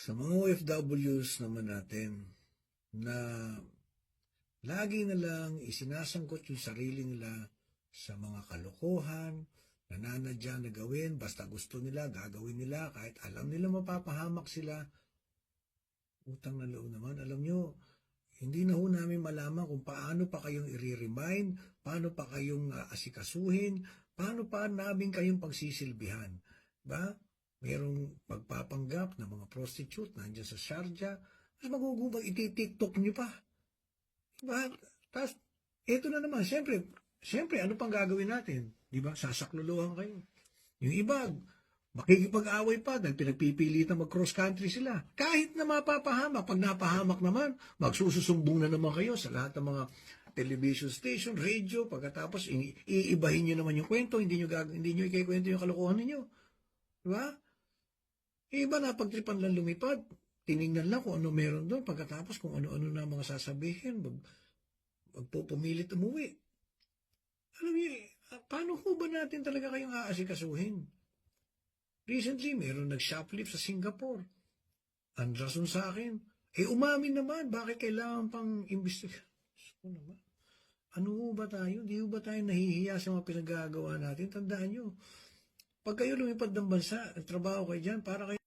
Sa mga OFWs naman natin na lagi na lang isinasangkot yung sarili nila sa mga kalokohan, nananadya na gawin, basta gusto nila, gagawin nila, kahit alam nila mapapahamak sila. Utang na loob naman, alam nyo, hindi na ho namin malaman kung paano pa kayong i-remind, paano pa kayong ah, asikasuhin, paano pa namin kayong pagsisilbihan. Ba? Merong pagpapanggap na mga prostitute nandiyan sa Sharjah, mas magugubang iti-tiktok nyo pa. Diba? Tapos, ito na naman, siyempre, siyempre, ano pang gagawin natin? Di ba? Sasakluluhan kayo. Yung iba, makikipag-away pa dahil pinagpipilitan mag-cross country sila. Kahit na mapapahamak, pag napahamak naman, magsususumbong na naman kayo sa lahat ng mga television station, radio, pagkatapos iibahin nyo naman yung kwento, hindi nyo, gag- hindi nyo ikikwento yung kalokohan ninyo. Di ba? Iba na pagtripan lang lumipad, tiningnan lang kung ano meron doon, pagkatapos kung ano-ano na mga sasabihin, mag, magpupumilit umuwi. Alam niyo, eh, paano ho ba natin talaga kayong aasikasuhin? Recently, meron nag-shoplift sa Singapore. Ang rason sa akin, eh umamin naman, bakit kailangan pang imbestiga? Ano naman? Ano ba tayo? Di ba tayo nahihiya sa mga pinagagawa natin? Tandaan nyo, pag kayo lumipad ng bansa, ang trabaho kayo dyan, para kayo